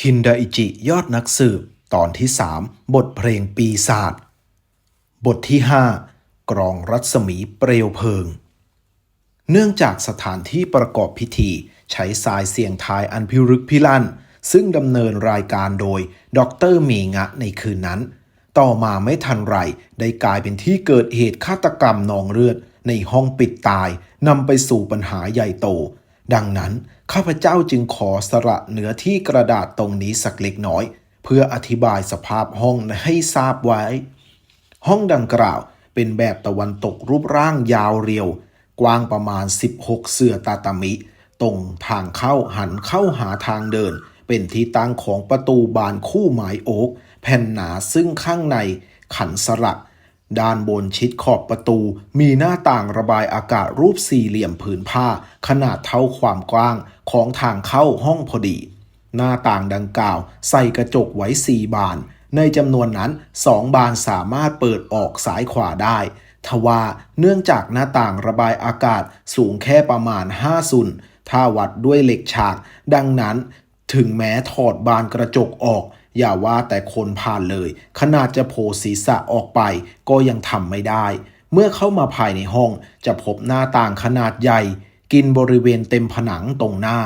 คินดาอิจิยอดนักสืบ ตอนที่ 3 บทเพลงปีศาจบทที่ 5 กรองรัศมีเปลวเพลิง เนื่องจากสถานที่ประกอบพิธี ใช้สายเสียงทายอันพิรึกพิลั่น ซึ่งดำเนินรายการโดยดอกเตอรมีงะในคืนนั้น ต่อมาไม่ทันไรได้กลายเป็นที่เกิดเหตุฆาตกรรมนองเลือด ในห้องปิดตายนำไปสู่ปัญหาใหญ่โต ดังนั้น ข้าพเจ้าจึงขอสละเนื้อที่กระดาษตรงนี้สักเล็กน้อย เพื่ออธิบายสภาพห้องให้ทราบไว้ ห้องดังกล่าวเป็นแบบตะวันตกรูปร่างยาวเรียว กว้างประมาณ 16 เสื่อตาตามิ ตรงทางเข้าหันเข้าหาทางเดิน เป็นที่ตั้งของประตูบานคู่ไม้โอ๊กแผ่นหนาซึ่งข้างในขันสลัก ด้านบนชิดขอบประตู มีหน้าต่างระบายอากาศรูปสี่เหลี่ยมผืนผ้า ขนาดเท่าความกว้างของทางเข้าห้องพอดี หน้าต่างดังกล่าว ใส่กระจกไว้สี่บาน ในจำนวนนั้นสองบานสามารถเปิดออกซ้ายขวาได้ทว่าเนื่องจากหน้าต่างระบายอากาศสูงแค่ประมาณ5ซุนถ้าวัดด้วยเหล็กฉาก ดังนั้น ถึงแม้ถอดบานกระจกออก อย่าว่าแต่คนผ่านเลย ขนาดจะโผล่ศีรษะออกไปก็ยังทำไม่ได้ เมื่อเข้ามาภายในห้องจะพบหน้าต่างขนาดใหญ่ กินบริเวณเต็มผนังตรงหน้า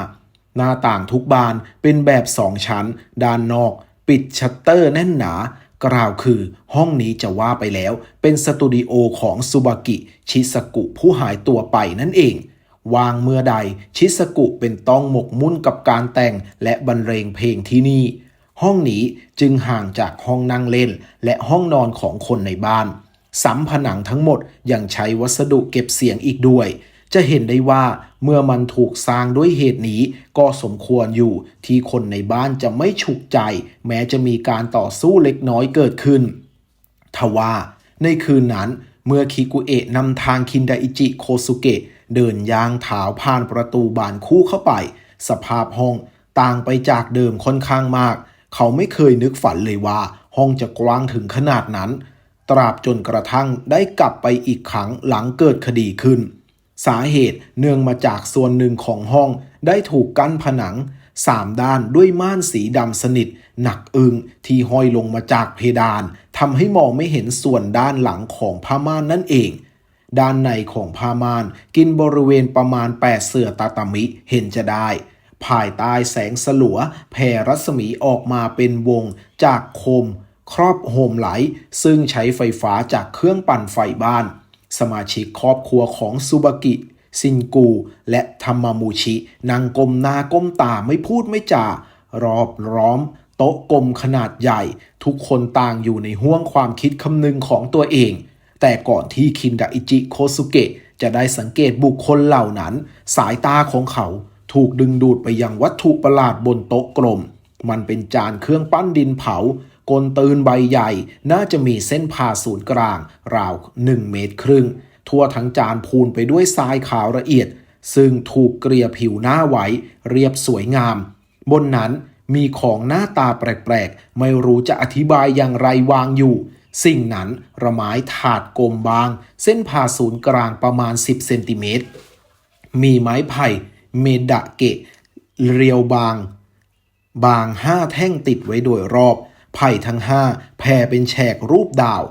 หน้าต่างทุกบานเป็นแบบสองชั้น ด้านนอก ปิดชัตเตอร์แน่นหนากล่าวคือห้องนี้จะว่าไปแล้ว เป็นสตูดิโอของซูบากิ ชิสกุผู้หายตัวไปนั่นเอง วางเมื่อใดชิสกุเป็นต้องหมกมุ่นกับการแต่งและบรรเลงเพลงที่นี่ ห้องนี้จึงห่างจากห้องนั่งเล่น และห้องนอนของคนในบ้านสัมผนังทั้งหมดยังใช้วัสดุเก็บเสียงอีกด้วย จะเห็นได้ว่าเมื่อมันถูกสร้างด้วยเหตุนี้ก็สมควรอยู่ที่คนในบ้านจะไม่ฉุกใจ แม้จะมีการต่อสู้เล็กน้อยเกิดขึ้น ทว่าในคืนนั้นเมื่อคิกุเอะนำทางคินไดอิจิโคสุเกะเดินย่างเท้าผ่านประตูบานคู่เข้าไป สภาพห้องต่างไปจากเดิมค่อนข้างมาก เขาไม่เคยนึกฝันเลยว่า ห้องจะกว้างถึงขนาดนั้น ตราบจนกระทั่งได้กลับไปอีกครั้งหลังเกิดคดีขึ้น สาเหตุเนื่องมาจากส่วนหนึ่งของห้องได้ถูกกั้นผนังสามด้านด้วยม่านสีดำสนิท หนักอึงที่ห้อยลงมาจากเพดานทำให้มองไม่เห็นส่วนด้านหลังของผ้าม่านนั่นเอง ด้านในของผ้าม่านกินบริเวณประมาณ 8 เสื่อตาตามิเห็นจะได้ ภายใต้แสงสลัวแผ่รัศมีออกมาเป็นวงจากโคม ครอบโฮมไหล ซึ่งใช้ไฟฟ้าจากเครื่องปั่นไฟบ้าน สมาชิกครอบครัวของซูบากิ ซินกู และธรรมมูชินั่งกลมหน้าก้มตาไม่พูดไม่จารอบล้อม โต๊ะกลมขนาดใหญ่ ทุกคนต่างอยู่ในห้วงความคิดคำนึงของตัวเอง แต่ก่อนที่คินดาอิจิโคสุเกะจะได้สังเกตบุคคลเหล่านั้น สายตาของเขา ถูกดึงดูดไปยังวัตถุประหลาดบนโต๊ะกลม มันเป็นจานเครื่องปั้นดินเผากลตืนใบใหญ่ น่าจะมีเส้นผ่าศูนย์กลาง ราว1เมตรครึ่ง ทั่วทั้งจานพูนไปด้วยทรายขาวละเอียด ซึ่งถูกเกลี่ยผิวหน้าไว้ เรียบสวยงาม บนนั้นมีของหน้าตาแปลกๆ ไม่รู้จะอธิบายอย่างไรวางอยู่ สิ่งนั้นระไม้ถาดกลมบาง เส้นผ่าศูนย์กลางประมาณ 10 เซนติเมตร มีไม้ไผ่ เมดะเกะ เรียวบาง บางห้าแท่งติดไว้โดยรอบ ไผ่ทั้งห้าแผ่เป็นแฉกรูปดาว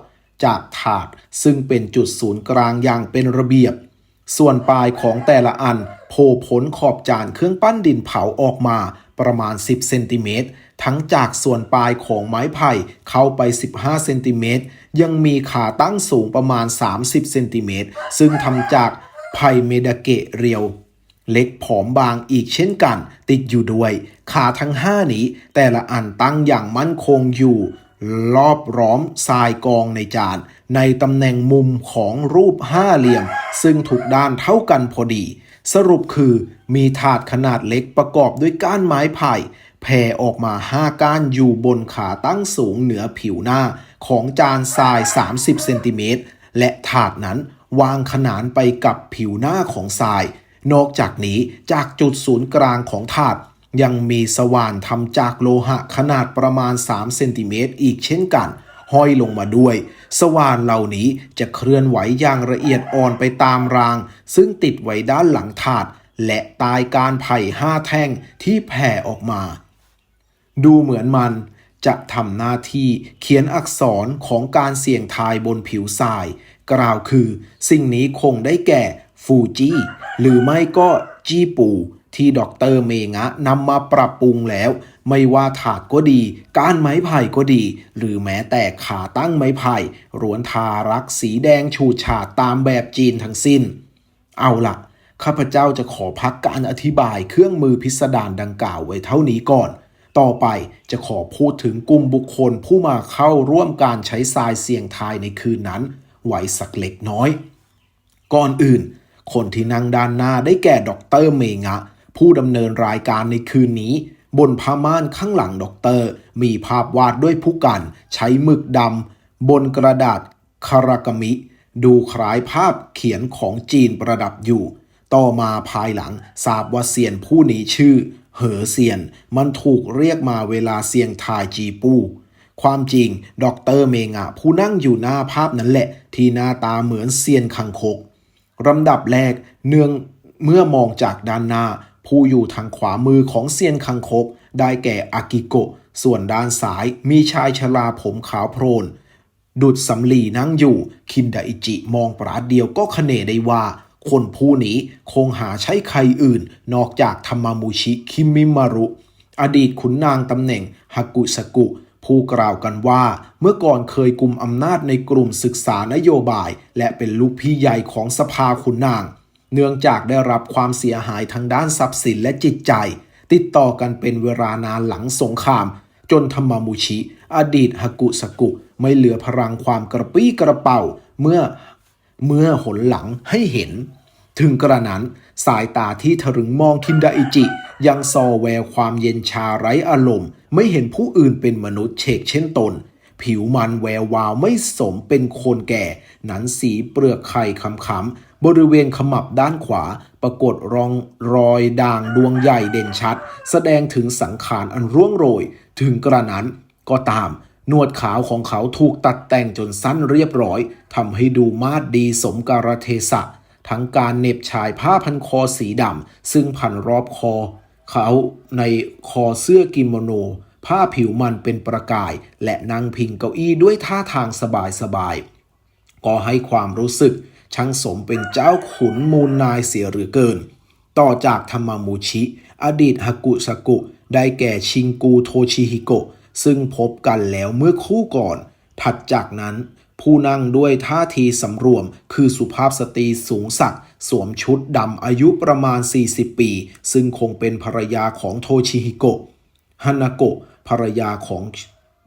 จากถาดซึ่งเป็นจุดศูนย์กลางอย่างเป็นระเบียบ ส่วนปลายของแต่ละอันโผล่พ้นขอบจานเครื่องปั้นดินเผาออกมาประมาณ 10 เซนติเมตร ทั้งจากส่วนปลายของไม้ไผ่เข้าไป 15 เซนติเมตร ยังมีขาตั้งสูงประมาณ 30 เซนติเมตร ซึ่งทำจากไผ่เมดะเกะเรียว เล็กผอมบางอีกเช่นกัน ติดอยู่ด้วย ขาทั้งห้านี้ แต่ละอันตั้งอย่างมั่นคงอยู่ รอบร้อมทรายกองในจาน ในตำแหน่งมุมของรูปห้าเหลี่ยม ซึ่งถูกด้านเท่ากันพอดี สรุปคือมีถาดขนาดเล็กประกอบด้วยก้านไม้ไผ่แผ่ออกมาห้าก้านอยู่บนขาตั้งสูงเหนือผิวหน้าของจานทราย 30 เซนติเมตร และถาดนั้นวางขนานไปกับผิวหน้าของทราย นอกจากนี้จากจุดศูนย์กลางของถาดยังมีสว่านทำจากโลหะขนาดประมาณ 3 เซนติเมตรอีกเช่นกัน ห้อยลงมาด้วย สว่านเหล่านี้จะเคลื่อนไหวอย่างละเอียดอ่อนไปตามราง ซึ่งติดไว้ด้านหลังถาด และตายการไผ่ห้าแท่งที่แผ่ออกมา ดูเหมือนมันจะทำหน้าที่เขียนอักษรของการเสี่ยงทายบนผิวทราย กล่าวคือ สิ่งนี้คงได้แก่ ฟูจิหรือไม่ก็จีปูที่ดอกเตอรเมงะนำมาปรับปรุงแล้ว ไม่ว่าถาดก็ดี ก้านไม้ไผ่ก็ดี หรือแม้แต่ขาตั้งไม้ไผ่รวนทารักสีแดงฉูดฉาดตามแบบจีนทั้งสิ้น เอาล่ะ ข้าพเจ้าจะขอพักการอธิบายเครื่องมือพิสดารดังกล่าวไว้เท่านี้ก่อน ต่อไปจะขอพูดถึงกลุ่มบุคคลผู้มาเข้าร่วมการใช้ทรายเสี่ยงทายในคืนนั้นไว้สักเล็กน้อย ก่อนอื่น คนที่นั่งด้านหน้าได้แก่ด็อกเตอร์เมงะ ผู้ดำเนินรายการในคืนนี้ บนผ้าม่านข้างหลังด็อกเตอร์ มีภาพวาดด้วยผู้กัน ใช้หมึกดำบนกระดาษคารากามิ ดูคล้ายภาพเขียนของจีนประดับอยู่ ต่อมาภายหลังทราบว่าเซียนผู้นี้ชื่อ เหอเซียน มันถูกเรียกมาเวลาเซียงทายจีปูความจริงดอกเตอร์เมงะ ผู้นั่งอยู่หน้าภาพนั้นแหละ ที่หน้าตาเหมือนเซียนคังคก ลำดับแรกเนื่องเมื่อมองจากด้านหน้า ผู้อยู่ทางขวามือของเซียนคังคก ได้แก่อากิโกะ ส่วนด้านซ้ายมีชายชราผมขาวโพลน ดุดสำลีนั่งอยู่ คินดาอิจิมองปราดเดียวก็คเนได้ว่า คนผู้นี้คงหาใช้ใครอื่น นอกจากธรรมามูชิคิมิมารุ อดีตขุนนางตำแหน่งฮากุสกุ ผู้กล่าวกันว่าเมื่อก่อนเคยกลุ่มอำนาจในกลุ่มศึกษานโยบาย และเป็นลูกพี่ใหญ่ของสภาขุนนาง เนื่องจากได้รับความเสียหายทางด้านทรัพย์สินและจิตใจ ติดต่อกันเป็นเวลานานหลังสงคราม จนธรรมามูชิ อดีตฮกุสกุ ไม่เหลือพลังความกระปี้กระเป๋าเมื่อเมื่อหนหลังให้เห็น ถึงกระนั้น สายตาที่ทะลึงมองคินดาอิจิ ยังซอแววความเย็นชาไร้อารมณ์ ไม่เห็นผู้อื่นเป็นมนุษย์เชกเช่นตน ผิวมันแวววาวไม่สมเป็นคนแก่ หนันสีเปลือกไข่ค้ำๆบริเวณขมับด้านขวา ปรากฏรองรอยด่างดวงใหญ่เด่นชัด แสดงถึงสังขารอันร่วงโรย ถึงกระนั้นก็ตาม นวดขาวของเขาถูกตัดแต่งจนสั้นเรียบร้อยทำให้ดูมาดดีสมการเทศะ ทั้งการเน็บชายผ้าพันคอสีดำซึ่งพันรอบคอ เขาในคอเสื้อกิโมโน ผ้าผิวมันเป็นประกาย และนั่งพิงเก้าอี้ด้วยท่าทางสบายๆก็ให้ความรู้สึกช่างสมเป็นเจ้าขุนมูลนายเสียหรือเกิน ต่อจากธรรมามูชิ อดีตฮากุสกุ ได้แก่ชิงกูโทชิฮิโกะซึ่งพบกันแล้วเมื่อคู่ก่อน ถัดจากนั้น ผู้นั่งด้วยท่าทีสำรวม คือสุภาพสตรีสูงสักสวมชุดดำอายุประมาณ 40 ปี ซึ่งคงเป็นภรรยาของโทชิฮิโกะฮานาโกะภรรยาของ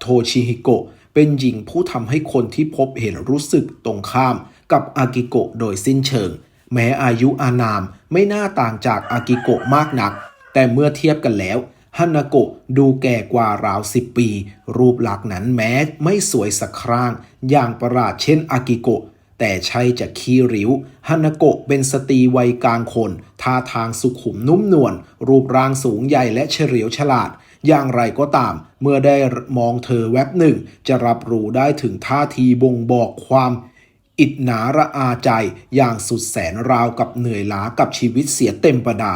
โทชิฮิโกะเป็นหญิงผู้ทำให้คนที่พบเห็นรู้สึกตรงข้ามกับอากิโกะโดยสิ้นเชิง แม้อายุอานามไม่น่าต่างจากอากิโกะมากนัก แต่เมื่อเทียบกันแล้ว ฮานาโกะดูแก่กว่าราวสิบปี รูปลักษณ์นั้นแม้ไม่สวยสักครั้งอย่างประหลาดเช่นอากิโกะแต่ใช่จะขี้ริ้วฮานาโกะเป็นสตรีวัยกลางคน ท่าทางสุขุมนุ่มนวลรูปร่างสูงใหญ่และเฉลียวฉลาด อย่างไรก็ตาม เมื่อได้มองเธอแวบหนึ่ง จะรับรู้ได้ถึงท่าทีบ่งบอกความอิดหนาระอาใจอย่างสุดแสนราวกับเหนื่อยล้ากับชีวิตเสียเต็มประดา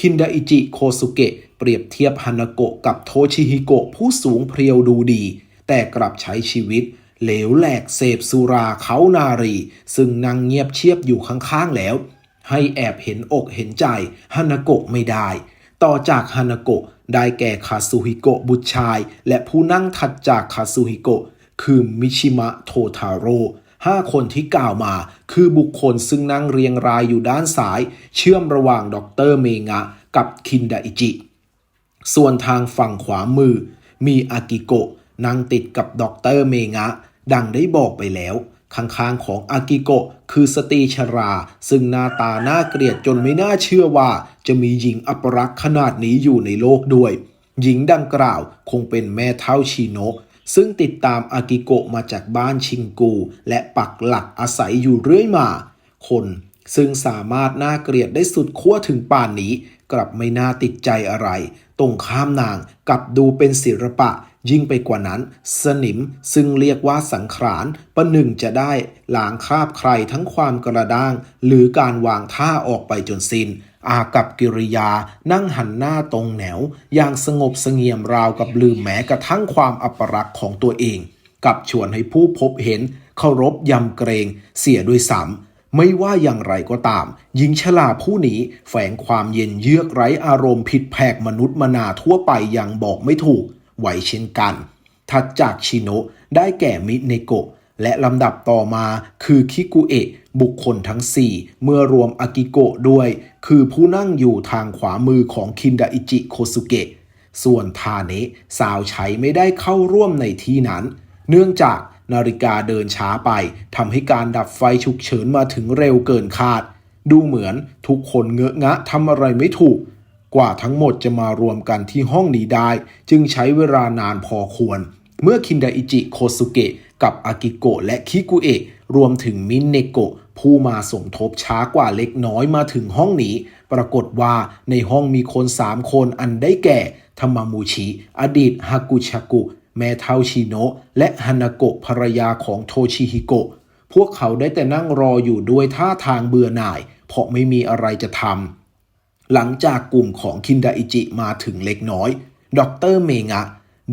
คินดาอิจิโคสุเกะ เปรียบเทียบฮานาโกะกับโทชิฮิโกะผู้สูงเพรียวดูดี แต่กลับใช้ชีวิต เหลวแหลกเสพสุราเขานารี ซึ่งนั่งเงียบเชียบอยู่ข้างๆแล้ว ให้แอบเห็นอกเห็นใจฮานาโกะไม่ได้ ต่อจากฮานาโกะได้แก่คาซูฮิโกะบุตรชาย และผู้นั่งถัดจากคาซูฮิโกะคือมิชิมะโททาโร่ห้าคนที่กล่าวมาคือบุคคลซึ่งนั่งเรียงรายอยู่ด้านซ้าย เชื่อมระหว่างด็อกเตอร์เมงะกับคินดาอิจิ ส่วนทางฝั่งขวามือ มีอากิโกะนั่งติดกับด็อกเตอร์เมงะ ดังได้บอกไปแล้ว ข้างๆของอากิโกะคือสตรีชรา ซึ่งหน้าตาน่าเกลียดจนไม่น่าเชื่อว่า จะมีหญิงอัปรักษ์ขนาดนี้อยู่ในโลกด้วย หญิงดังกล่าวคงเป็นแม่เท่าชิโนะซึ่งติดตามอากิโกะมาจากบ้านชิงกู และปักหลักอาศัยอยู่เรื่อยมา คนซึ่งสามารถน่าเกลียดได้สุดขั้วถึงป่านนี้ กลับไม่น่าติดใจอะไร ตรงข้ามนางกับดูเป็นศิลปะ ยิ่งไปกว่านั้น สนิมซึ่งเรียกว่าสังขารประหนึ่งจะได้ล้างคราบใครทั้งความกระด้าง หรือการวางท่าออกไปจนสิน้นอากับกิริยานั่งหันหน้าตรงแนว อย่างสงบเสงี่ยมราวกับลืมแม้กระทั่งความอัปรักษ์ของตัวเอง กับชวนให้ผู้พบเห็นเคารพยำเกรง เสียด้วยซ้ำ ไม่ว่าอย่างไรก็ตาม หญิงชราผู้นี้แฝงความเย็นเยือกไร้อารมณ์ผิดแผกมนุษย์มนาทั่วไปอย่างบอกไม่ถูกไหวเช่นกัน ถัดจากชิโนะได้แก่มิเนโกะ และลำดับต่อมาคือคิกุเอะบุคคลทั้ง 4 เมื่อรวมอากิโกะด้วย คือผู้นั่งอยู่ทางขวามือของคินดาอิจิโคสุเกะ ส่วนทาเนะสาวใช้ไม่ได้เข้าร่วมในที่นั้น เนื่องจาก นาฬิกาเดินช้าไปทำให้การดับไฟฉุกเฉินมาถึงเร็วเกินคาด ดูเหมือนทุกคนเงอะงะทำอะไรไม่ถูก กว่าทั้งหมดจะมารวมกันที่ห้องนี้ได้ จึงใช้เวลานานพอควร เมื่อคินดาอิจิโคสุเกะกับอากิโกะและคิกุเอะรวมถึงมินเนโกะผู้มาสมทบช้ากว่าเล็กน้อยมาถึงห้องนี้ ปรากฏว่าในห้องมีคนสามคนอันได้แก่ธรรมามูชิ อดีตฮากุชากุ แม่เทาชิโนะและฮานาโกะภรรยาของโทชิฮิโกะพวกเขาได้แต่นั่งรออยู่ด้วยท่าทางเบื่อหน่าย เพราะไม่มีอะไรจะทำหลังจากกลุ่มของคินดาอิจิมาถึงเล็กน้อยดออกเตร์เมงะ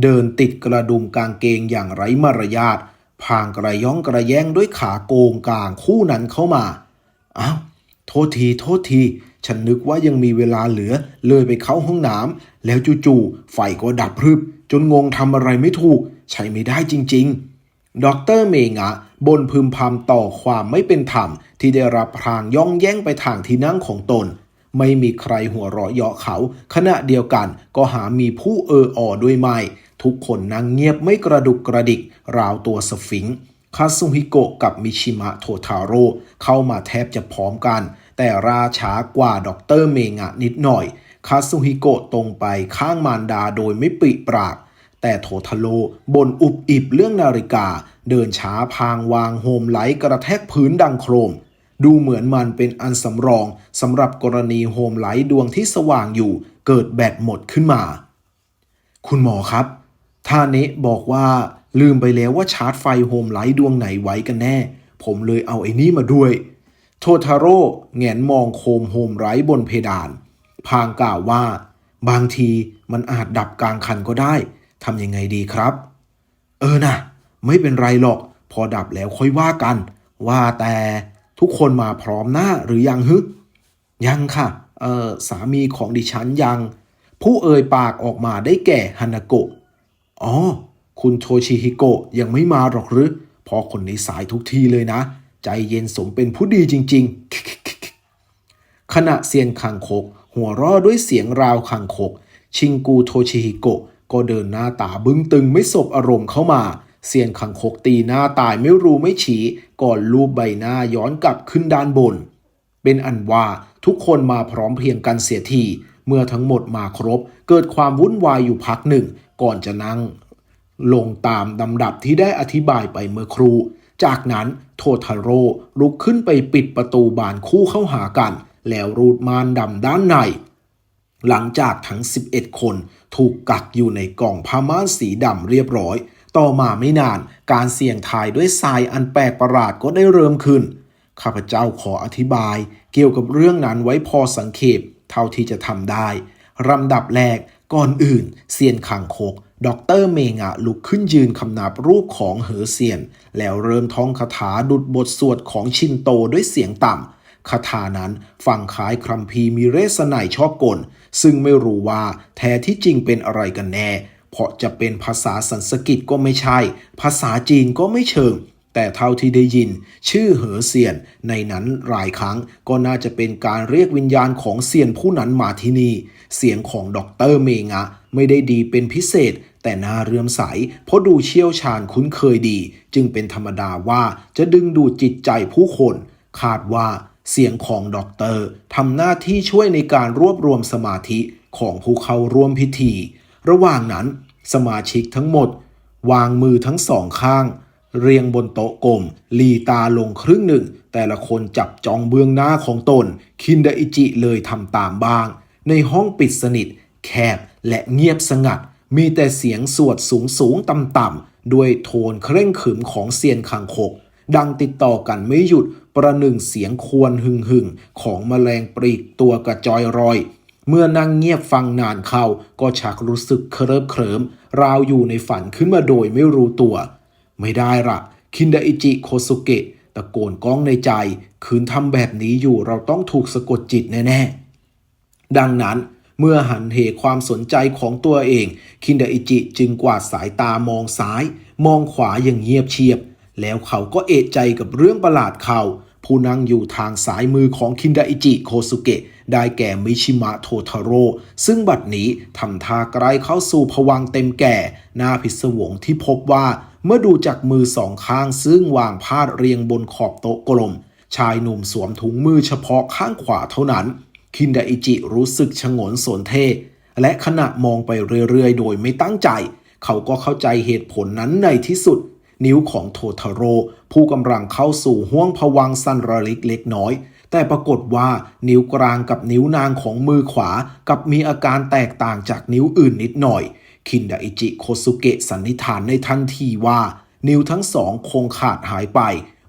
เดินติดกระดุมกางเกงอย่างไร้มารยาทพางกระย่องกระแยงด้วยขาโกงกลางคู่นั้นเข้ามาอ้าวโทษทีโทษทีฉันนึกว่ายังมีเวลาเหลือเลยไปเข้าห้องน้ำแล้วจู่ๆไฟก็ดับพรึบ จนงงทำอะไรไม่ถูก ใช้ไม่ได้จริง ๆ ดรเมงะบนพึมพำต่อความไม่เป็นธรรม ที่ได้รับพรางย่องแย่งไปทางที่นั่งของตน ไม่มีใครหัวเราะเยาะเขา ขณะเดียวกันก็หามีผู้เอออด้วยไม่ ทุกคนนั่งเงียบไม่กระดุกกระดิก ราวตัวสฟิงค์คาซุฮิโกะกับมิชิมะโททาโร่เข้ามาแทบจะพร้อมกัน แต่ราช้ากว่าด็อกเตอร์เมงะนิดหน่อย คาซุฮิโกะตรงไปข้างมารดาโดยไม่ปริปราก แต่โททาโร่บนอุบอิบเรื่องนาฬิกา เดินช้าพางวางโฮมไลท์กระแทกพื้นดังโครม ดูเหมือนมันเป็นอันสำรองสำหรับกรณีโฮมไลท์ดวงที่สว่างอยู่ เกิดแบตหมดขึ้นมา คุณหมอครับท่าเนะบอกว่าลืมไปแล้วว่าชาร์จไฟโฮมไลท์ดวงไหนไว้กันแน่ ผมเลยเอาไอ้นี่มาด้วย โททาโร่แงนมองโคมโฮมไลท์บนเพดาน พางกล่าวว่า บางทีมันอาจดับกลางคันก็ได้ทำยังไงดีครับ เออนะไม่เป็นไรหรอก พอดับแล้วค่อยว่ากัน ว่าแต่ทุกคนมาพร้อมหน้าหรือยังฮึยังค่ะ เออสามีของดิฉันยัง ผู้เอ่ยปากออกมาได้แก่ฮานาโกะอ๋อ คุณโทชิฮิโกะยังไม่มาหรอกหรือพอคนนี้สายทุกทีเลยนะ ใจเย็นสมเป็นผู้ดีจริง ๆ ขณะเซียนคังคก หัวเร่อด้วยเสียงราวคังคกชิงกูโทชิฮิโกะก็เดินหน้าตาบึ้งตึงไม่สบอารมณ์เข้ามาเซียนคังคกตีหน้าตายไม่รู้ไม่ชี้ก่อนลูบใบหน้าย้อนกลับขึ้นด้านบน เป็นอันว่าทุกคนมาพร้อมเพียงกันเสียที เมื่อทั้งหมดมาครบ เกิดความวุ่นวายอยู่พักหนึ่ง ก่อนจะนั่ง ลงตามลำดับที่ได้อธิบายไปเมื่อครู จากนั้นโททาโร่ลุกขึ้นไปปิดประตูบานคู่เข้าหากัน แล้วรูดม่านดำด้านใน หลังจากทั้ง 11 คนถูกกักอยู่ในกล่องผ้าม่านสีดำเรียบร้อย ต่อมาไม่นานการเสี่ยงทายด้วยทรายอันแปลกประหลาดก็ได้เริ่มขึ้น ข้าพเจ้าขออธิบาย เกี่ยวกับเรื่องนั้นไว้พอสังเขปเท่าที่จะทำได้ลำดับแรกก่อนอื่นเซียนขังคกด็อกเตอร์เมงะลุกขึ้นยืนคำนับรูปของเหอเซียน แล้วเริ่มท่องคาถาดุดบทสวดของชินโตด้วยเสียงต่ำ คาถานั้นฟังคล้ายครัมพีมีเรสไนยชอบกล ซึ่งไม่รู้ว่าแท้ที่จริงเป็นอะไรกันแน่ เพราะจะเป็นภาษาสันสกฤตก็ไม่ใช่ ภาษาจีนก็ไม่เชิง แต่เท่าที่ได้ยิน ชื่อเหอเซียน ในนั้นหลายครั้งก็น่าจะเป็นการเรียกวิญญาณของเซียนผู้นั้นมาที่นี่ เสียงของด็อกเตอร์เมงะไม่ได้ดีเป็นพิเศษแต่น่าเรื่อมใส เพราะดูเชี่ยวชาญคุ้นเคยดี จึงเป็นธรรมดาว่าจะดึงดูดจิตใจผู้คน คาดว่า เสียงของด็อกเตอร์ทำหน้าที่ช่วยในการรวบรวมสมาธิของผู้เข้าร่วมพิธี ระหว่างนั้นสมาชิกทั้งหมด วางมือทั้งสองข้าง เรียงบนโต๊ะกลมลีตาลงครึ่งหนึ่ง แต่ละคนจับจองเบื้องหน้าของตน คินดาอิจิเลยทำตามบ้าง ในห้องปิดสนิท แคบและเงียบสงัด มีแต่เสียงสวดสูงสูงต่ำต่ำด้วยโทนเคร่งขรึมของเซียนคังคก ดังติดต่อกันไม่หยุด ประหนึ่งเสียงควรหึ่งหึ่งของแมลงปลีกตัวกระจอยรอย เมื่อนั่งเงียบฟังนานเข้าก็ชักรู้สึกเคลิบเคลิ้มราวอยู่ในฝันขึ้นมาโดยไม่รู้ตัว ไม่ได้ละคินดาอิจิโคสุเกะตะโกนก้องในใจ คืนทำแบบนี้อยู่เราต้องถูกสะกดจิตแน่ๆ ดังนั้นเมื่อหันเหความสนใจของตัวเอง คินดาอิจิจึงกวาดสายตามองซ้าย มองขวาอย่างเงียบเชียบ แล้วเขาก็เอะใจกับเรื่องประหลาดเขา ผู้นั่งอยู่ทางสายมือของคินดาอิจิโคสุเกะ ได้แก่มิชิมะโททาโร่ ซึ่งบัดนี้ทำท่าใกล้เข้าสู่ผวังเต็มแก่ หน้าพิศวงที่พบว่า เมื่อดูจากมือสองข้างซึ่งวางพาดเรียงบนขอบโต๊ะกลม ชายหนุ่มสวมถุงมือเฉพาะข้างขวาเท่านั้น คินดาอิจิรู้สึกชงนสนเท และขณะมองไปเรื่อยๆ โดยไม่ตั้งใจ เขาก็เข้าใจเหตุผลนั้นในที่สุด นิ้วของโททาโร่ ผู้กำลังเข้าสู่ห้วงผวังสันระลิกเล็กน้อย แต่ปรากฏว่านิ้วกลางกับนิ้วนางของมือขวากับมีอาการแตกต่างจากนิ้วอื่นนิดหน่อย คินดาอิจิโคสุเกะสันนิษฐานในทันทีว่า นิ้วทั้งสองคงขาดหายไป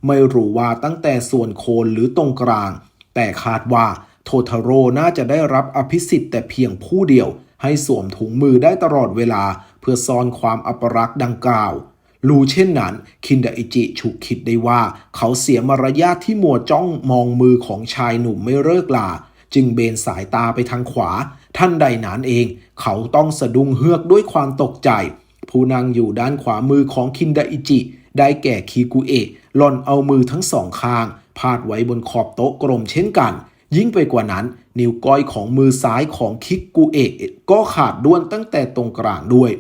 ไม่รู้ว่าตั้งแต่ส่วนโคนหรือตรงกลาง แต่คาดว่าโททาโร่น่าจะได้รับอภิสิทธิ์แต่เพียงผู้เดียว ให้สวมถุงมือได้ตลอดเวลา เพื่อซ่อนความอัปรักษ์ดังกล่าว รู้เช่นนั้น คินดาอิจิฉุกคิดได้ว่า เขาเสียมารยาทที่มัวจ้องมองมือของชายหนุ่มไม่เลิกลา จึงเบนสายตาไปทางขวา ท่านใดนั้นเอง เขาต้องสะดุ้งเฮือกด้วยความตกใจ ผู้นั่งอยู่ด้านขวามือของคินดาอิจิ ได้แก่คิกุเอะหล่อนเอามือทั้งสองข้าง พาดไว้บนขอบโต๊ะกลมเช่นกัน ยิ่งไปกว่านั้น นิ้วก้อยของมือซ้ายของคิกุเอะก็ขาดด้วนตั้งแต่ตรงกลางด้วย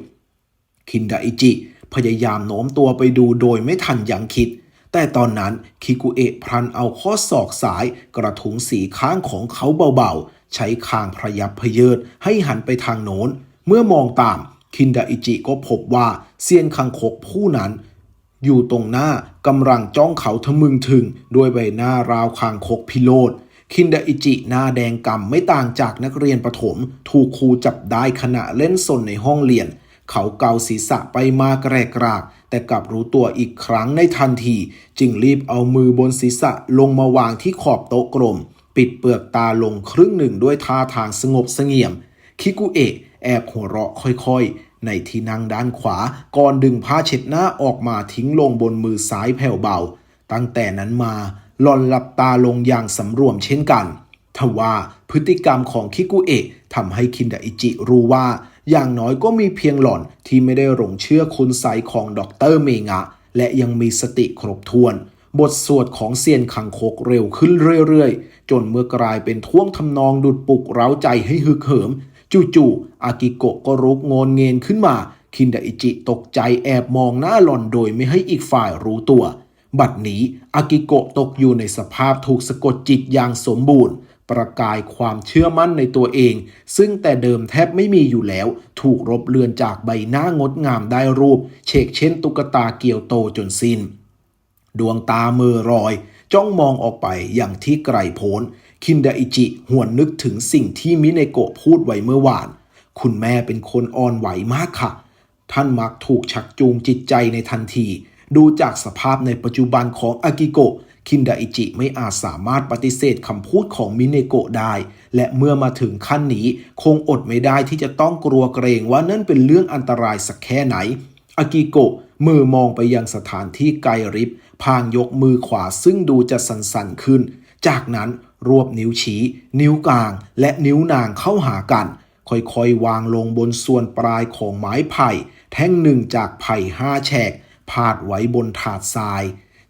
คินดาอิจิ พยายามโน้มตัวไปดูโดยไม่ทันยังคิด แต่ตอนนั้นคิกุเอะพลันเอาข้อศอกสายกระทุงสีข้างของเขาเบาๆ ใช้คางพยับพเยิดให้หันไปทางโน้น เมื่อมองตาม คินดาอิจิก็พบว่าเซียนคังคกผู้นั้นอยู่ตรงหน้ากำลังจ้องเขาทะมึงถึง ด้วยใบหน้าราวคางคกพิโรธคินดาอิจิหน้าแดงกำไม่ต่างจากนักเรียนประถม ถูกครูจับได้ขณะเล่นสนในห้องเรียน เขาเกาศีรษะไปมาแกรกราก แต่กลับรู้ตัวอีกครั้งในทันที จึงรีบเอามือบนศีรษะลงมาวางที่ขอบโต๊ะกลม ปิดเปลือกตาลงครึ่งหนึ่งด้วยท่าทางสงบเสงี่ยม คิกุเอะแอบหัวเราะค่อยๆ ในที่นั่งด้านขวา ก่อนดึงผ้าเช็ดหน้าออกมาทิ้งลงบนมือซ้ายแผ่วเบา ตั้งแต่นั้นมาหลอนหลับตาลงอย่างสำรวมเช่นกันทว่าพฤติกรรมของคิกุเอะทำให้คินดาอิจิรู้ว่า อย่างน้อยก็มีเพียงหล่อนที่ไม่ได้หลงเชื่อคุณใสของดอกเตอรเมงะ และยังมีสติครบถ้วน บทสวดของเซียนคังคกเร็วขึ้นเรื่อยๆ จนเมื่อกลายเป็นท่วงทำนองดุดปลุกเร้าใจให้ฮึกเหิม จู่ๆอากิโกะก็รุกงนเงินขึ้นมา คินดาอิจิตกใจแอบมองหน้าหล่อนโดยไม่ให้อีกฝ่ายรู้ตัว บัดนี้อากิโกะตกอยู่ในสภาพถูกสะกดจิตอย่างสมบูรณ์ ประกายความเชื่อมั่นในตัวเอง ซึ่งแต่เดิมแทบไม่มีอยู่แล้ว ถูกรบเลือนจากใบหน้างดงามได้รูป เชกเช่นตุ๊กตาเกียวโตจนสิ้น ดวงตาเมือรอย จ้องมองออกไปอย่างที่ไกลโพ้น คินดาอิจิหวนนึกถึงสิ่งที่มิเนโกะพูดไว้เมื่อวาน คุณแม่เป็นคนอ่อนไหวมากค่ะ ท่านมักถูกชักจูงจิตใจในทันที ดูจากสภาพในปัจจุบันของอากิโกะ คินดาอิจิไม่อาจสามารถปฏิเสธคำพูดของมิเนโกะได้ และเมื่อมาถึงขั้นนี้ คงอดไม่ได้ที่จะต้องกลัวเกรงว่านั่นเป็นเรื่องอันตรายสักแค่ไหน อากิโกะมือมองไปยังสถานที่ไกลริบ พางยกมือขวาซึ่งดูจะสั่นๆขึ้น จากนั้นรวบนิ้วชี้ นิ้วกลาง และนิ้วนางเข้าหากัน ค่อยๆ วางลงบนส่วนปลายของไม้ไผ่ แท่งหนึ่งจากไผ่ห้าแฉกพาดไว้บนถาดทราย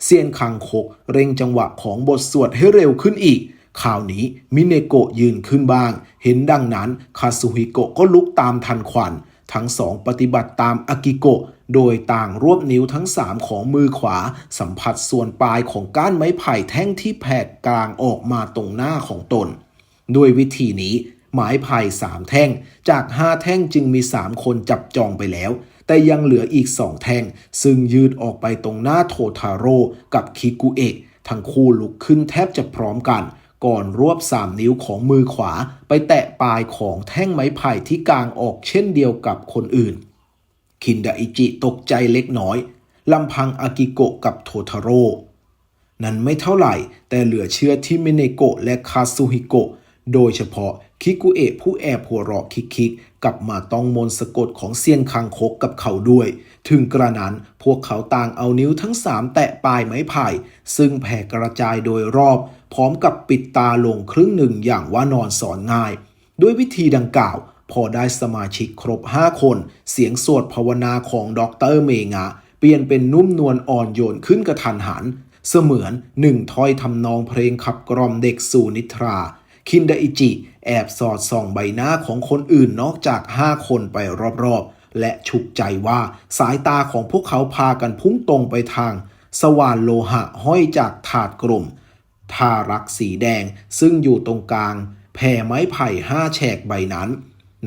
เซียนคังคกเร่งจังหวะของบทสวดให้เร็วขึ้นอีกคราวนี้มิเนโกะยืนขึ้นบ้าง เห็นดังนั้นคาซุฮิโกะก็ลุกตามทันควัน ทั้งสองปฏิบัติตามอากิโกะ โดยต่างรวบนิ้วทั้งสามของมือขวา สัมผัสส่วนปลายของก้านไม้ไผ่แท่งที่แผกกลางออกมาตรงหน้าของตน ด้วยวิธีนี้ไม้ไผ่สามแท่ง จากห้าแท่งจึงมีสามคนจับจองไปแล้ว แต่ยังเหลืออีกสองแท่ง ซึ่งยืดออกไปตรงหน้าโททาโร่กับคิกุเอะทั้งคู่ลุกขึ้นแทบจะพร้อมกัน ก่อนรวบสามนิ้วของมือขวา ไปแตะปลายของแท่งไม้ไผ่ที่กลางออกเช่นเดียวกับคนอื่น คินดาอิจิตกใจเล็กน้อยลำพังอากิโกะกับโททาโร่นั้นไม่เท่าไหร่ แต่เหลือเชื่อที่มิเนโกะและคาซูฮิโกะโดยเฉพาะ คิกุเอะผู้แอบหัวเราะคิกๆกลับมาต้องมนสะกดของเซียนคังคกกับเขาด้วย ถึงกระนั้นพวกเขาต่างเอานิ้วทั้งสามแตะปลายไม้ไผ่ ซึ่งแผ่กระจายโดยรอบ พร้อมกับปิดตาลงครึ่งหนึ่งอย่างว่านอนสอนง่าย ด้วยวิธีดังกล่าว พอได้สมาชิกครบ5คน เสียงสวดภาวนาของดอกเตอรเมงะ เปลี่ยนเป็นนุ่มนวลอ่อนโยนขึ้นกระทันหัน เสมือนหนึ่งถ้อยทำนองเพลงขับกล่อมเด็กสู่นิทรา คินดาอิจิ แอบสอดส่องใบหน้าของคนอื่นนอกจาก 5 คนไปรอบๆ และฉุกใจว่าสายตาของพวกเขาพากันพุ่งตรงไปทาง สว่านโลหะห้อยจากถาดกลมทารักสีแดงซึ่งอยู่ตรงกลาง แผ่ไม้ไผ่ห้าแฉกใบนั้น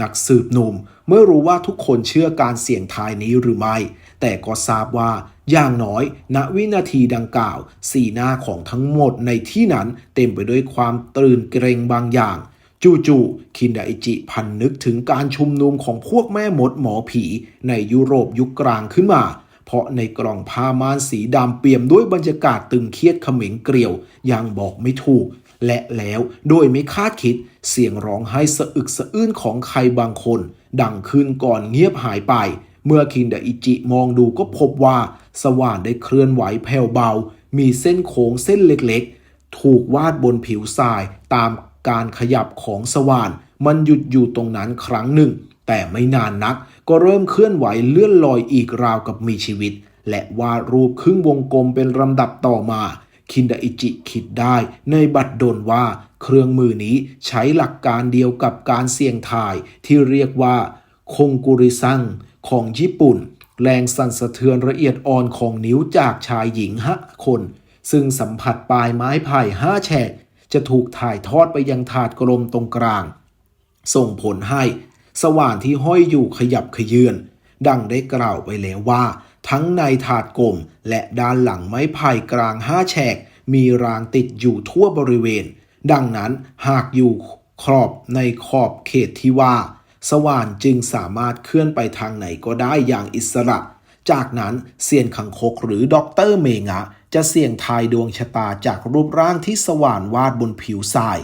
นักสืบหนุ่มเมื่อรู้ว่าทุกคนเชื่อการเสี่ยงทายนี้หรือไม่ แต่ก็ทราบว่า อย่างน้อย ณวินาทีดังกล่าว สีหน้าของทั้งหมดในที่นั้นเต็มไปด้วยความตื่นเกรงบางอย่างจู่ๆคินดาอิจิพันนึกถึงการชุมนุมของพวกแม่มดหมอผีในยุโรปยุคกลางขึ้นมา เพราะในกล่องผ้าม่านสีดำเปี่ยมด้วยบรรยากาศตึงเครียดเขม็งเกลียว ยังบอกไม่ถูก และแล้วโดยไม่คาดคิด เสียงร้องไห้สะอึกสะอื้นของใครบางคน ดังขึ้นก่อนเงียบหายไป เมื่อคินดาอิจิมองดูก็พบว่า สว่านได้เคลื่อนไหวแผ่วเบา มีเส้นโค้งเส้นเล็กๆ ถูกวาดบนผิวทรายตามการขยับของสว่าน มันหยุดอยู่ตรงนั้นครั้งหนึ่ง แต่ไม่นานนัก ก็เริ่มเคลื่อนไหวเลื่อนลอยอีกราวกับมีชีวิต และวาดรูปครึ่งวงกลมเป็นลำดับต่อมา คินดาอิจิคิดได้ในบัดดลว่า เครื่องมือนี้ใช้หลักการเดียวกับการเสี่ยงทายที่เรียกว่าคงกุริซังของญี่ปุ่น แรงสั่นสะเทือนละเอียดอ่อนของนิ้วจากชายหญิงห้าคน ซึ่งสัมผัสปลายไม้ไผ่ห้าแฉกจะถูกถ่ายทอดไปยังถาดกลมตรงกลาง ส่งผลให้ สว่านที่ห้อยอยู่ขยับขยืนดังได้กล่าวไปแล้วว่า ทั้งในถาดกลมและด้านหลังไม้ไผ่กลางห้าแฉก มีรางติดอยู่ทั่วบริเวณ ดังนั้นหากอยู่ครอบในขอบเขตที่ว่า สว่านจึงสามารถเคลื่อนไปทางไหนก็ได้อย่างอิสระ จากนั้นเซียนขังคกหรือด็อกเตอร์เมงะ จะเสี่ยงทายดวงชะตาจากรูปร่างที่สว่านวาดบนผิวทราย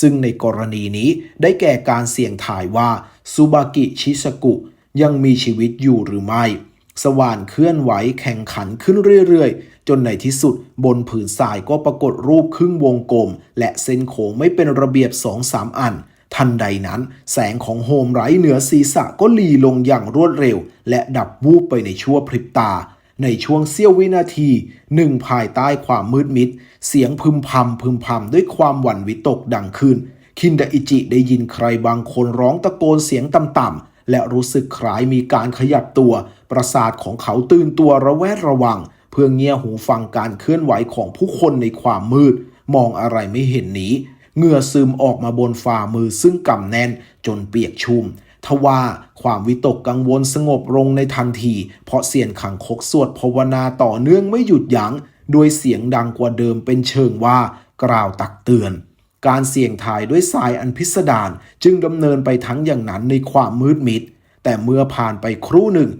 ซึ่งในกรณีนี้ได้แก่การเสี่ยงทายว่าซูบากิชิสกุ ยังมีชีวิตอยู่หรือไม่ สว่านเคลื่อนไหวแข่งขันขึ้นเรื่อยๆ จนในที่สุดบนผืนทรายก็ปรากฏรูปครึ่งวงกลม และเส้นโค้งไม่เป็นระเบียบสองสามอัน ทันใดนั้น แสงของโฮมไร้เหนือศีรษะก็ลีลงอย่างรวดเร็ว และดับวูบไปในชั่วพริบตา ในช่วงเสี้ยววินาทีหนึ่งภายใต้ความมืดมิด เสียงพึมพำพึมพำด้วยความหวั่นวิตกดังขึ้น คินดาอิจิได้ยินใครบางคนร้องตะโกนเสียงต่ำๆและรู้สึกคล้ายมีการขยับตัว ประสาทของเขาตื่นตัวระแวดระวัง เพื่อเงี่ยหูฟังการเคลื่อนไหวของผู้คนในความมืด มองอะไรไม่เห็นหนี เหงื่อซึมออกมาบนฝ่ามือซึ่งกำแน่นจนเปียกชุ่มทว่าความวิตกกังวลสงบลงในทันที เพราะเสียงขังคกสวดภาวนาต่อเนื่องไม่หยุดยัง้งด้วยเสียงดังกว่าเดิมเป็นเชิงว่า กล่าวตักเตือน การเสี่ยงทายด้วยสายอันพิสดารจึงดำเนินไปทั้งอย่างนั้นในความมืดมิด แต่เมื่อผ่านไปครู่หนึ่ง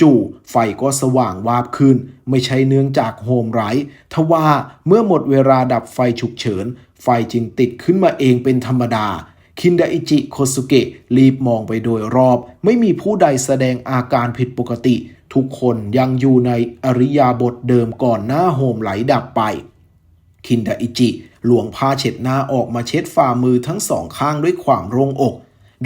จู่ๆไฟก็สว่างวาบขึ้น ไม่ใช่เนื่องจากโฮมไร้ทว่าเมื่อหมดเวลาดับไฟฉุกเฉิน ไฟจึงติดขึ้นมาเองเป็นธรรมดา คินดาอิจิโคสุเกะรีบมองไปโดยรอบ ไม่มีผู้ใดแสดงอาการผิดปกติ ทุกคนยังอยู่ในอริยาบทเดิมก่อนหน้าโฮมไหลดับไป คินดาอิจิหลวงผ้าเช็ดหน้าออกมาเช็ดฝ่ามือทั้งสองข้างด้วยความโล่งอก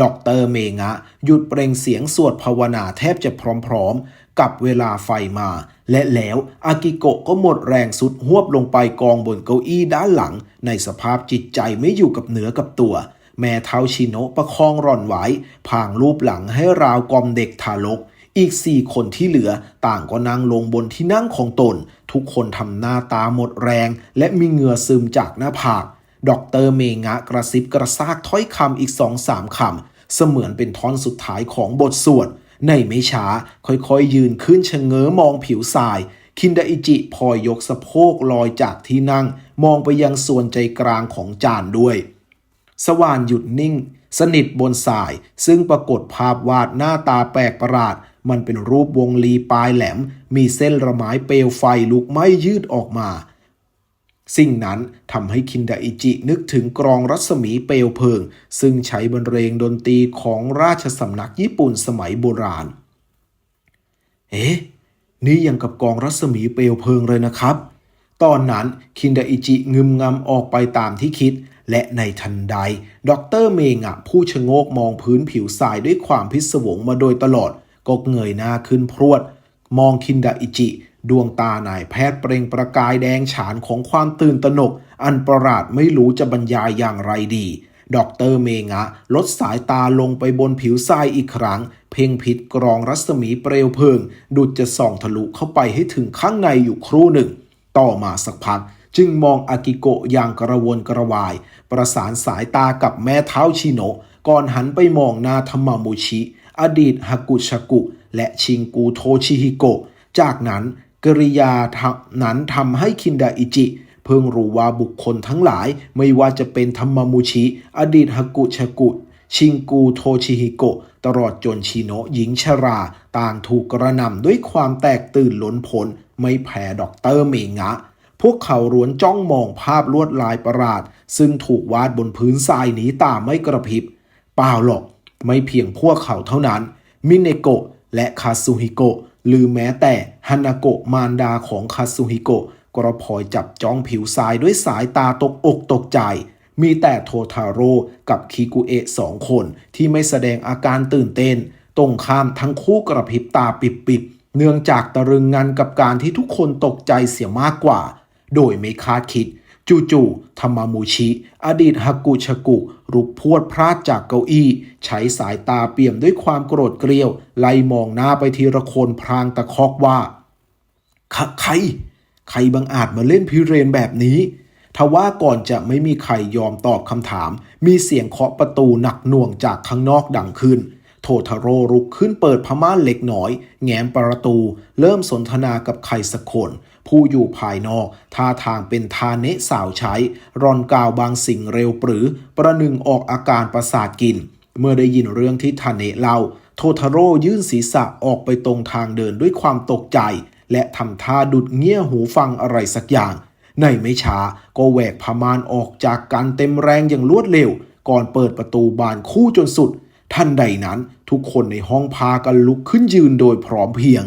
ดอกเตอร์เมงะ หยุดเปล่งเสียงสวดภาวนาแทบจะพร้อมๆ กับเวลาไฟมา และแล้วอากิโกะก็หมดแรงสุดหวบลงไปกองบนเก้าอี้ด้านหลัง ในสภาพจิตใจไม่อยู่กับเนื้อกับตัว แม่เท้าชิโนะประคองร่อนไว้พางรูปหลังให้ราวกอมเด็กทารกอีกสี่คนที่เหลือต่างก็นั่งลงบนที่นั่งของตน ทุกคนทำหน้าตาหมดแรง และมีเหงื่อซึมจากหน้าผากดอกเตอร์เมงะกระซิบกระซากถ้อยคำอีกสองสามคำเสมือนเป็นท่อนสุดท้ายของบทสวด ในไม่ช้า ค่อยๆยืนขึ้นชะเง้อมองผิวทราย คินดาอิจิพอยกสะโพกลอยจากที่นั่ง มองไปยังส่วนใจกลางของจานด้วย สว่านหยุดนิ่ง สนิทบนสาย ซึ่งปรากฏภาพวาดหน้าตาแปลกประหลาด มันเป็นรูปวงลีปลายแหลม มีเส้นระไม้เปลวไฟลุกไหม้ยืดออกมา สิ่งนั้นทำให้คินดาอิจินึกถึงกรองรัศมีเปลวเพลิง ซึ่งใช้บรรเลงดนตรีของราชสำนักญี่ปุ่นสมัยโบราณ เอ๊ะ นี่ยังกับกองรัศมีเปลวเพลิงเลยนะครับ ตอนนั้นคินดาอิจิงึมงำออกไปตามที่คิด และในทันใดด็อกเตอร์เมงะผู้ชะโงกมองพื้นผิวทรายด้วยความพิศวงมาโดยตลอด ก็เงยหน้าขึ้นพรวด มองคินดาอิจิ ดวงตานายแพทย์เปล่งประกายแดงฉานของความตื่นตระหนก อันประหลาดไม่รู้จะบรรยายอย่างไรดีดอกเตอร์เมงะ ลดสายตาลงไปบนผิวทรายอีกครั้ง เพ่งพิษกรองรัศมีเปลวเพลิง ดุจจะส่องทะลุเข้าไปให้ถึงข้างในอยู่ครู่หนึ่ง ต่อมาสักพัก จึงมองอากิโกะอย่างกระวนกระวาย ประสานสายตากับแม่เท้าชิโนะก่อนหันไปมองนาธรรมามุชิ อดีตฮากุชกุ และชิงกูโทชิฮิโกะจากนั้น กริยานั้นทำให้คินดาอิจิ เพิ่งรู้ว่าบุคคลทั้งหลายไม่ว่าจะเป็นธรรมมุชิ อดีตฮกุชกุ ชิงกูโทชิฮิโกะตลอดจนชิโนะหญิงชรา ต่างถูกกระนำด้วยความแตกตื่นล้นพ้นไม่แพ้ดอกเตอร์เมงะ พวกเขาร้วนจ้องมองภาพลวดลายประหลาด ซึ่งถูกวาดบนพื้นทรายนี้ตาไม่กระพริบเปล่าหรอก ไม่เพียงพวกเขาเท่านั้น มิเนโกะและคาซูฮิโกะ หรือแม้แต่ฮานาโกะมารดาของคาซูฮิโกะก็ระพลอยจับจ้องผิวทรายด้วยสายตาตกอกตกใจ มีแต่โททาโร่กับคิกุเอะสองคนที่ไม่แสดงอาการตื่นเต้น ตรงข้ามทั้งคู่กระพริบตาปิบๆ เนื่องจากตะรึงงันกับการที่ทุกคนตกใจเสียมากกว่า โดยไม่คาดคิด จู่ๆธรรมามูชิ อดีตฮากุชกุรุกพวดพลาดจากเก้าอี้ ใช้สายตาเปี่ยมด้วยความโกรธเกรียว ไล่มองหน้าไปทีละคนพรางตะคอกว่า ใคร ใครบังอาจมาเล่นพิเรนแบบนี้ทว่าก่อนจะไม่มีใครยอมตอบคำถาม มีเสียงเคาะประตูหนักหน่วงจากข้างนอกดังขึ้น โททาโร่ลุกขึ้นเปิดผ้าม่านเล็กน้อย แง้มประตู เริ่มสนทนากับใครสักคน ผู้อยู่ภายนอกท่าทางเป็นทาเนะสาวใช้ รอนกาวบางสิ่งเร็วปรือ ประหนึ่งออกอาการประสาทกิน เมื่อได้ยินเรื่องที่ทาเนะเล่า โททาโร่ยื่นศีรษะออกไปตรงทางเดินด้วยความตกใจ และทำท่าดุดเงี่ยหูฟังอะไรสักอย่าง ในไม่ช้าก็แหวกผ่านออกจากกันเต็มแรงอย่างรวดเร็ว ก่อนเปิดประตูบานคู่จนสุด ทันใดนั้นทุกคนในห้องพากันลุกขึ้นยืนโดยพร้อมเพรียง